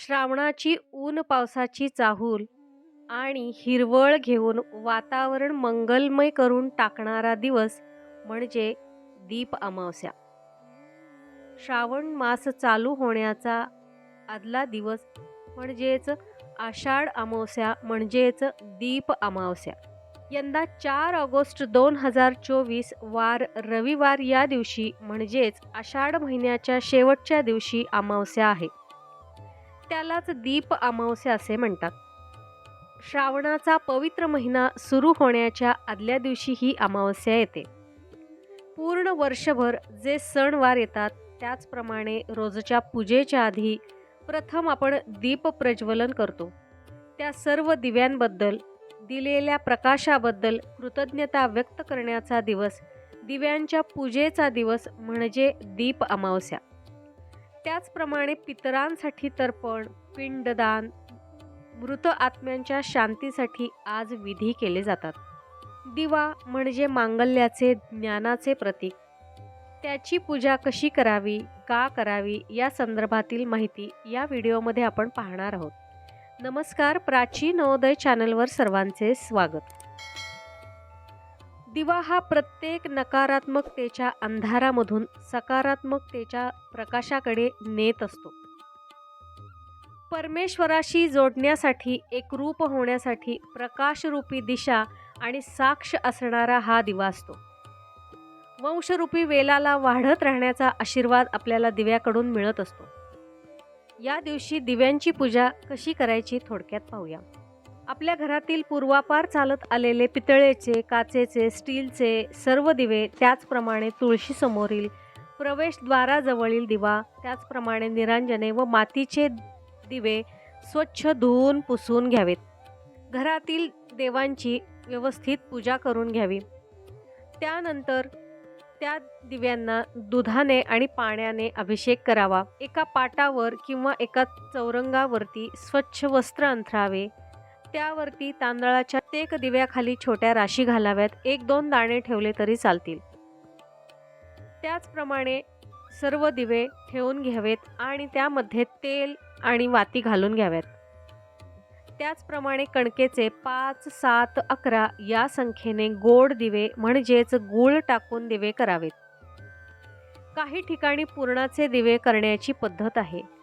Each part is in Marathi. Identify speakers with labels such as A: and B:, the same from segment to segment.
A: श्रावणाची ऊन पावसाची चाहूल आणि हिरवळ घेऊन वातावरण मंगलमय करून टाकणारा दिवस म्हणजे दीप अमावस्या. श्रावण मास चालू होण्याचा आदला दिवस म्हणजेच आषाढ अमावस्या म्हणजेच दीप अमावस्या. यंदा चार ऑगस्ट दोन हजार चोवीस वार रविवार या दिवशी म्हणजेच आषाढ महिन्याच्या शेवटच्या दिवशी अमावस्या आहे. त्यालाच दीप अमावस्या असे म्हणतात. श्रावणाचा पवित्र महिना सुरू होण्याच्या आदल्या दिवशी ही अमावस्या येते. पूर्ण वर्षभर जे सणवार येतात त्याचप्रमाणे रोजच्या पूजेच्या आधी प्रथम आपण दीप प्रज्वलन करतो. त्या सर्व दिव्यांबद्दल दिलेल्या प्रकाशाबद्दल कृतज्ञता व्यक्त करण्याचा दिवस दिव्यांच्या पूजेचा दिवस म्हणजे दीप अमावस्या. त्याचप्रमाणे पितरांसाठी तर्पण पिंडदान मृत आत्म्यांच्या शांतीसाठी आज विधी केले जातात. दिवा म्हणजे मांगल्याचे ज्ञानाचे प्रतीक. त्याची पूजा कशी करावी का करावी या संदर्भातील माहिती या व्हिडिओमध्ये आपण पाहणार आहोत. नमस्कार प्राची नवोदय चॅनलवर सर्वांचे स्वागत. दिवा हा प्रत्येक नकारात्मकतेच्या अंधारामधून सकारात्मकतेच्या प्रकाशाकडे नेत असतो. परमेश्वराशी जोडण्यासाठी एकरूप होण्यासाठी प्रकाशरूपी दिशा आणि साक्ष असणारा हा दिवा असतो. वंशरूपी वेलाला वाढत राहण्याचा आशीर्वाद आपल्याला दिव्याकडून मिळत असतो. या दिवशी दिव्यांची पूजा कशी करायची थोडक्यात पाहूया. आपल्या घरातील पूर्वापार चालत आलेले पितळेचे काचेचे स्टीलचे सर्व दिवे त्याचप्रमाणे तुळशीसमोरील प्रवेशद्वाराजवळील दिवा त्याचप्रमाणे निरांजने व मातीचे दिवे स्वच्छ धुवून पुसून घ्यावेत. घरातील देवांची व्यवस्थित पूजा करून घ्यावी. त्यानंतर त्या दिव्यांना दुधाने आणि पाण्याने अभिषेक करावा. एका पाटावर किंवा एका चौरंगावरती स्वच्छ वस्त्र अंथरावे. त्यावरती तांदळाच्या तेक दिव्याखाली छोट्या राशी घालाव्यात. एक दोन दाणे ठेवले तरी चालतील. त्याचप्रमाणे सर्व दिवे ठेवून घ्यावेत आणि त्यामध्ये तेल आणि वाती घालून घ्याव्यात. त्याचप्रमाणे कणकेचे पाच सात अकरा या संख्येने गोड दिवे म्हणजेच गूळ टाकून दिवे करावेत. काही ठिकाणी पुरणाचे दिवे करण्याची पद्धत आहे.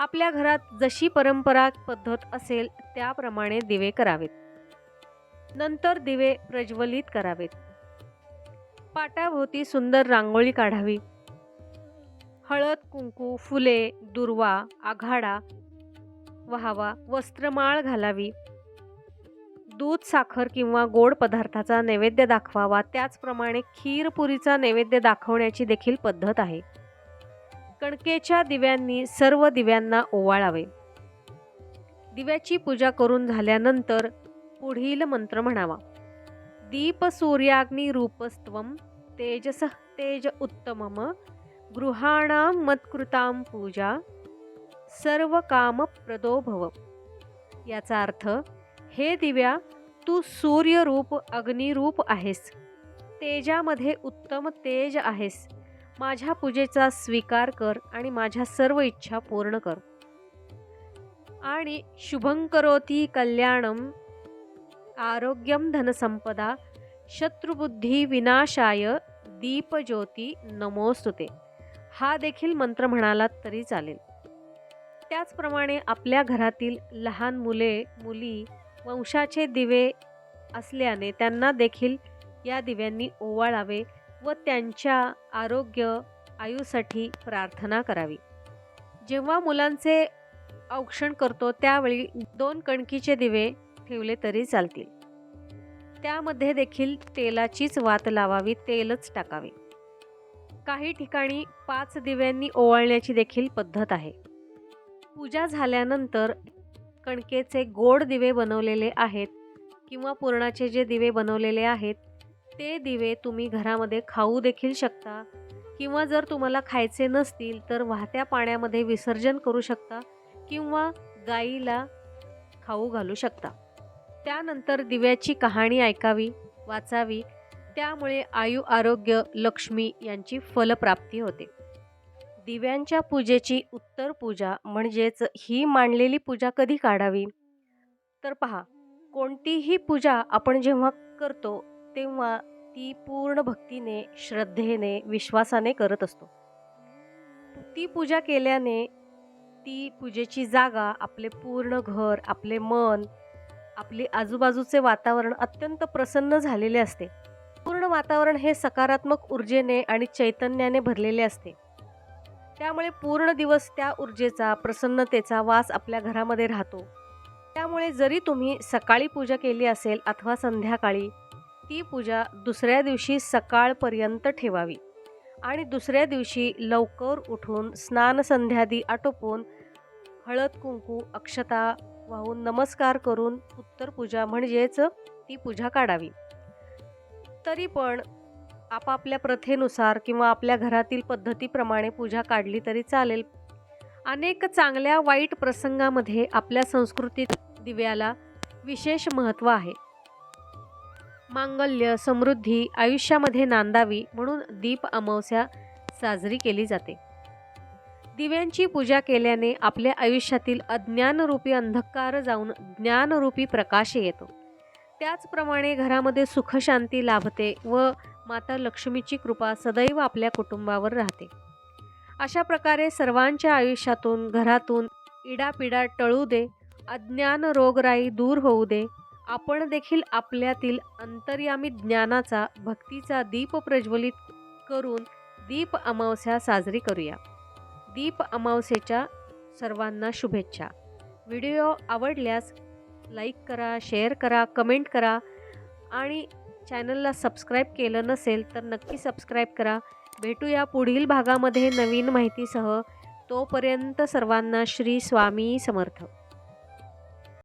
A: आपल्या घरात जशी परंपरा पद्धत असेल त्याप्रमाणे दिवे करावेत. नंतर दिवे प्रज्वलित करावेत. पाटाभोवती सुंदर रांगोळी काढावी. हळद कुंकू फुले दुर्वा आघाडा व्हावा वस्त्रमाळ घालावी. दूध साखर किंवा गोड पदार्थाचा नैवेद्य दाखवावा त्याचप्रमाणे खीरपुरीचा नैवेद्य दाखवण्याची देखील पद्धत आहे. कणकेच्या दिव्यांनी सर्व दिव्यांना ओवाळावे. दिव्याची पूजा करून झाल्यानंतर पुढील मंत्र म्हणावा. दीप सूर्याग्नी रूपस्त्वम तेजस तेज उत्तमम गृहाणां मत्कृतां पूजा सर्व काम प्रदो भव. याचा अर्थ हे दिव्या तू सूर्यरूप अग्निरूप आहेस. तेजामध्ये उत्तम तेज आहेस. माझ्या पूजेचा स्वीकार कर आणि माझ्या सर्व इच्छा पूर्ण कर. आणि शुभंकरोती कल्याणम आरोग्यम धनसंपदा शत्रुबुद्धी विनाशाय दीपज्योती नमोस्तुते. हा देखील मंत्र म्हणालात तरी चालेल. त्याचप्रमाणे आपल्या घरातील लहान मुले मुली वंशाचे दिवे असल्याने त्यांना देखील या दिव्यांनी ओवाळावे. व त्यांच्या आरोग्य आयुसाठी प्रार्थना करावी. जेव्हा मुलांचे औक्षण करतो त्यावेळी दोन कणकीचे दिवे ठेवले तरी चालतील. त्यामध्ये देखील तेलाचीच वात लावावी तेलच टाकावे. काही ठिकाणी पाच दिव्यांनी ओवाळण्याची देखील पद्धत आहे. पूजा झाल्यानंतर कणकेचे गोड दिवे बनवलेले आहेत किंवा पुरणाचे जे दिवे बनवलेले आहेत ते दिवे तुम्ही घरामध्ये खाऊ देखील शकता. किंवा जर तुम्हाला खायचे नसतील तर वाहत्या पाण्यामध्ये विसर्जन करू शकता किंवा गाईला खाऊ घालू शकता. त्यानंतर दिव्याची कहाणी ऐकावी वाचावी. त्यामुळे आयु आरोग्य लक्ष्मी यांची फलप्राप्ती होते. दिव्यांच्या पूजेची उत्तर पूजा म्हणजेच ही मांडलेली पूजा कधी काढावी? तर पहा कोणतीही पूजा आपण जेव्हा करतो तेव्हा ती पूर्ण भक्तीने श्रद्धेने विश्वासाने करत असतो. ती पूजा केल्याने ती पूजेची जागा आपले पूर्ण घर आपले मन आपली आजूबाजूचे वातावरण अत्यंत प्रसन्न झालेले असते. पूर्ण वातावरण हे सकारात्मक ऊर्जेने आणि चैतन्याने भरलेले असते. त्यामुळे पूर्ण दिवस त्या ऊर्जेचा प्रसन्नतेचा वास आपल्या घरामध्ये राहतो. त्यामुळे जरी तुम्ही सकाळी पूजा केली असेल अथवा संध्याकाळी ती पूजा दुसऱ्या दिवशी सकाळपर्यंत ठेवावी. आणि दुसऱ्या दिवशी लवकर उठून स्नानसंध्यादी आटोपून हळद कुंकू अक्षता वाहून नमस्कार करून उत्तर पूजा म्हणजेच ती पूजा काढावी. तरी पण आपापल्या प्रथेनुसार किंवा आपल्या घरातील पद्धतीप्रमाणे पूजा काढली तरी चालेल. अनेक चांगल्या वाईट प्रसंगामध्ये आपल्या संस्कृतीत दिव्याला विशेष महत्त्व आहे. मांगल्य समृद्धी आयुष्यामध्ये नांदावी म्हणून दीप अमावस्या साजरी केली जाते. दिव्यांची पूजा केल्याने आपल्या आयुष्यातील अज्ञानरूपी अंधकार जाऊन ज्ञानरूपी प्रकाश येतो. त्याचप्रमाणे घरामध्ये सुखशांती लाभते व माता लक्ष्मीची कृपा सदैव आपल्या कुटुंबावर राहते. अशा प्रकारे सर्वांच्या आयुष्यातून घरातून इडापिडा टळू दे अज्ञान रोगराई दूर होऊ दे आपण देखील आपल्यातील अंतर्यामी ज्ञानाचा भक्तीचा दीप प्रज्वलित करून दीप अमावस्या साजरी करूया. दीप अमावस्येच्या सर्वांना शुभेच्छा. व्हिडिओ आवडल्यास लाईक करा शेअर करा कमेंट करा आणि चॅनलला सबस्क्राईब केलं नसेल तर नक्की सबस्क्राईब करा. भेटूया पुढील भागामध्ये नवीन माहितीसह. तोपर्यंत सर्वांना श्री स्वामी समर्थ.